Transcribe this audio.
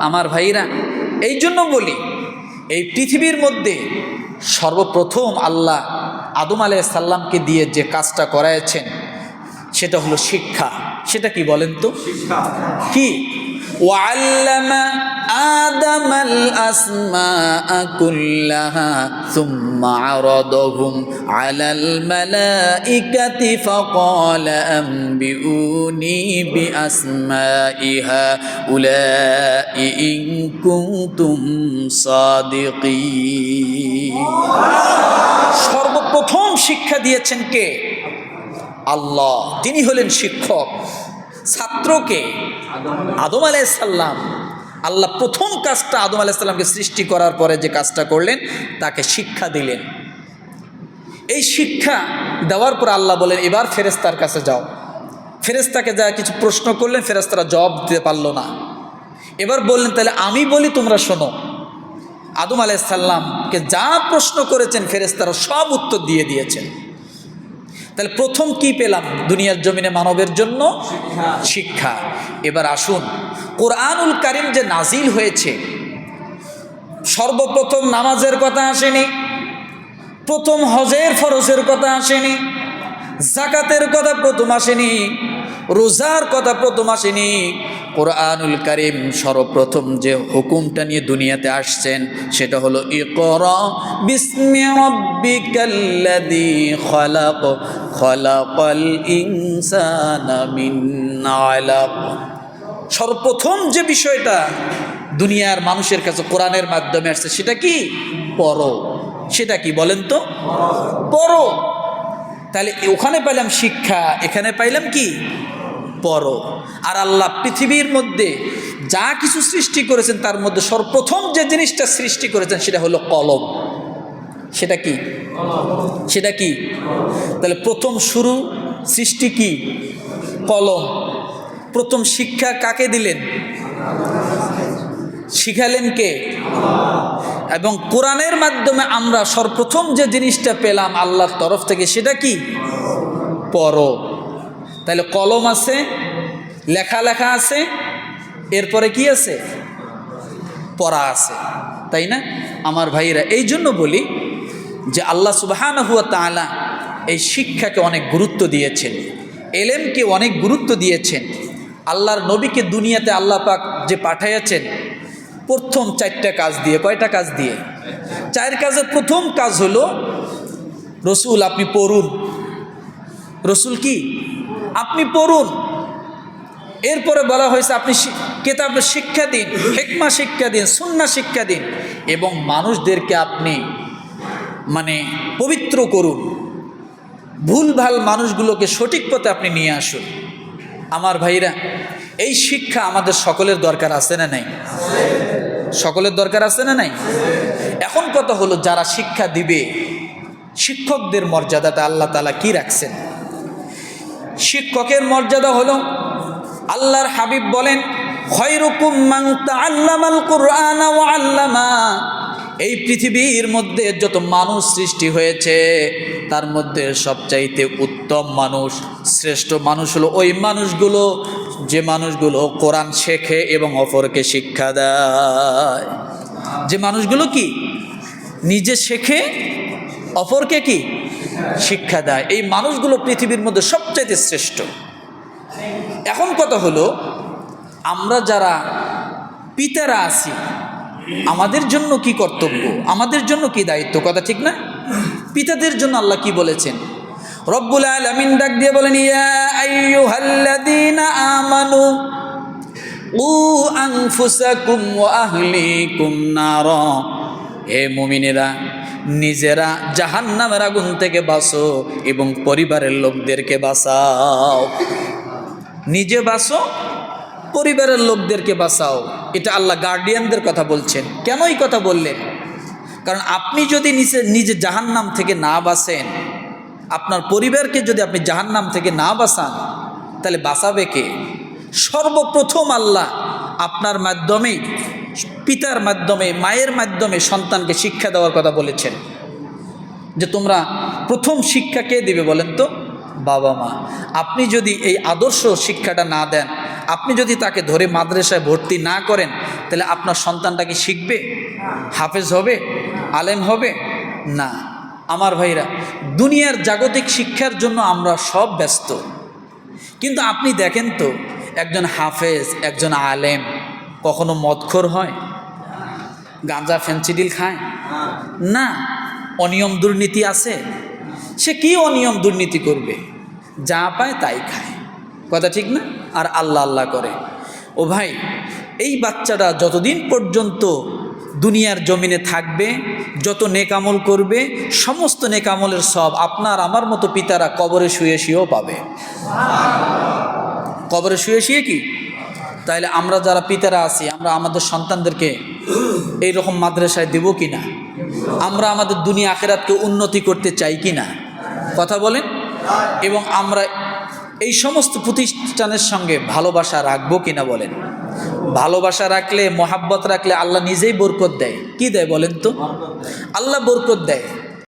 আমার ভাইরা এই জন্য বলি এই পৃথিবীর মধ্যে সর্বপ্রথম আল্লাহ আদম আলাই সাল্লামকে দিয়ে যে কাজটা করায়ছেন সেটা হলো শিক্ষা। সেটা কি বলেন তো? কি? ওয়াল্লামা آدم الأسماء كلها ثم عرضهم على الملائكة فقال أنبئوني بأسماء هؤلاء إن كنتم صادقين সর্বপ্রথম শিক্ষা দিয়েছেন কে আল্লাহ তিনি হলেন শিক্ষক ছাত্রকে আদম আলাইসাল্লাম আল্লাহ প্রথম কাজটা আদম আলাইসাল্লামকে সৃষ্টি করার পরে যে কাজটা করলেন, তাকে শিক্ষা দিলেন। এই শিক্ষা দেওয়ার পর আল্লাহ বলেন, এবার ফেরেস্তার কাছে যাও। ফেরেস্তাকে যা কিছু প্রশ্ন করলেন ফেরেস্তারা জবাব দিতে পারল না। এবার বললেন, তাহলে আমি বলি, তোমরা শোনো। আদম আলাইসাল্লামকে যা প্রশ্ন করেছেন ফেরেস্তারা সব উত্তর দিয়ে দিয়েছেন। তাহলে প্রথম কি পেলাম দুনিয়ার জমিনে মানবের জন্য? শিক্ষা। এবার আসুন কোরআনুল কারিম যে নাজিল হয়েছে সর্বপ্রথম নামাজের কথা আসেনি প্রথম হজের ফরজের কথা আসেনি জাকাতের কথা প্রথম আসেনি রোজার কথা প্রথম আসেনি কোরআনুল করিম সর্বপ্রথম যে হুকুমটা নিয়ে দুনিয়াতে আসছেন, সেটা হলো সর্বপ্রথম যে বিষয়টা দুনিয়ার মানুষের কাছে কোরআনের মাধ্যমে আসছে, সেটা কি? পড়ো। সেটা কি বলেন তো? পড়ো। তাহলে ওখানে পাইলাম শিক্ষা, এখানে পাইলাম কি? পড়ো আর আল্লাহ পৃথিবীর মধ্যে যা কিছু সৃষ্টি করেছেন, তার মধ্যে সর্বপ্রথম যে জিনিসটা সৃষ্টি করেছেন, সেটা হলো কলম। সেটা কি? সেটা কি? তাহলে প্রথম শুরু সৃষ্টি কি? কলম। প্রথম শিক্ষা কাকে দিলেন? শিখালেন কে? এবং কোরআনের মাধ্যমে আমরা সর্বপ্রথম যে জিনিসটা পেলাম আল্লাহর তরফ থেকে, সেটা কি? পড়ো তাহলে কলম আছে, লেখা লেখা আছে, এরপরে কি আছে? পড়া আছে, তাই না? আমার ভাইরা এই জন্য বলি যে আল্লাহ সুবাহান হুয়া তালা এই শিক্ষাকে অনেক গুরুত্ব দিয়েছেন, এলেমকে অনেক গুরুত্ব দিয়েছেন, আল্লাহর নবীকে দুনিয়াতে আল্লাহ পাক যে পাঠাইয়াছেন, প্রথম চারটা কাজ দিয়ে, কয়টা কাজ দিয়ে? চার কাজের প্রথম কাজ হলো, রসুল আপনি পড়ুন। রসুল কি? আপনি পড়ুন। এরপরে বলা হয়েছে, আপনি কেতাবের শিক্ষা দিন, হেকমা শিক্ষা দিন, সুন্না শিক্ষা দিন এবং মানুষদেরকে আপনি মানে পবিত্র করুন। ভুলভাল মানুষগুলোকে সঠিক পথে আপনি নিয়ে আসুন। আমার ভাইরা, এই শিক্ষা আমাদের সকলের দরকার আছে না নাই? সকলের দরকার আছে না নাই? এখন কথা হলো, যারা শিক্ষা দিবে, শিক্ষকদের মর্যাদাটা আল্লাহ তালা কি রাখছেন? শিক্ষকের মর্যাদা হলো, আল্লাহর হাবিব বলেন এই পৃথিবীর মধ্যে যত মানুষ সৃষ্টি হয়েছে, তার মধ্যে সবচাইতে উত্তম মানুষ, শ্রেষ্ঠ মানুষ হলো ওই মানুষগুলো, যে মানুষগুলো কোরআন শেখে এবং অপরকে শিক্ষা দেয়। যে মানুষগুলো কি? নিজে শেখে, অপরকে কি? শিক্ষা দেয়। এই মানুষগুলো পৃথিবীর মধ্যে সবচাইতে শ্রেষ্ঠ। এখন কথা হলো, আমরা যারা পিতারা আছি, আমাদের জন্য কি কর্তব্য? আমাদের জন্য কি দায়িত্ব? কথা ঠিক না? পিতাদের জন্য আল্লাহ কি বলেছেন? রব্বুল আলামিন ডাক দিয়ে বলেন, ইয়া আমানু উ আনফুসাকুম ওয়া আহলিকুম নারা। হে মুমিনেরা নিজেরা জাহান্নামের আগুন থেকে বাঁচো এবং পরিবারের লোকদেরকে বাঁচাও। নিজে বাঁচো, পরিবারের লোকদেরকে বাঁচাও। এটা আল্লাহ গার্ডিয়ানদের কথা বলছেন। কেন এই কথা বললেন? কারণ আপনি যদি নিজে নিজে জাহান্নাম থেকে না বাঁচেন, আপনার পরিবারকে যদি আপনি জাহান্নাম থেকে না বাঁচান, তাহলে বাঁচাবে কে? সর্বপ্রথম আল্লাহ আপনার মাধ্যমে পিতার মাধ্যমে, মায়ের মাধ্যমে সন্তানকে শিক্ষা দেওয়ার কথা বলেছেন। যে তোমরা প্রথম শিক্ষা কে দেবে বলেন তো? বাবা মা। আপনি যদি এই আদর্শ শিক্ষাটা না দেন, আপনি যদি তাকে ধরে মাদ্রাসায় ভর্তি না করেন, তাহলে আপনার সন্তানটা কি শিখবে? হাফেজ হবে? আলেম হবে? না। আমার ভাইরা, দুনিয়ার জাগতিক শিক্ষার জন্য আমরা সব ব্যস্ত। কিন্তু আপনি দেখেন তো, একজন হাফেজ, একজন আলেম কখনো মদখোর হয়? গাঁজা ফেন্সিডিল খায়? না। অনিয়ম দুর্নীতি আছে? সে কি অনিয়ম দুর্নীতি করবে? যা পায় তাই খায়। কথা ঠিক না? আর আল্লাহ আল্লাহ করে। ও ভাই, এই বাচ্চাটা যতদিন পর্যন্ত দুনিয়ার জমিনে থাকবে, যত নেকামল করবে, সমস্ত নেকামলের সব আপনার আমার মতো পিতারা কবরে শুয়ে শুয়েও পাবে। কবরে শুয়ে শুয়ে কি? তাইলে আমরা যারা পিতারা আছি, আমরা আমাদের সন্তানদেরকে এই রকম মাদ্রাসায় দেব কি না আমরা আমাদের দুনিয়া আখেরাতকে উন্নতি করতে চাই কি না কথা বলেন? এবং আমরা এই সমস্ত প্রতিষ্ঠানের সঙ্গে ভালোবাসা রাখব কিনা বলেন? ভালোবাসা রাখলে, মোহাব্বত রাখলে আল্লাহ নিজেই বরকত দেয়। কি দেয় বলেন তো? আল্লাহ বরকত দেয়।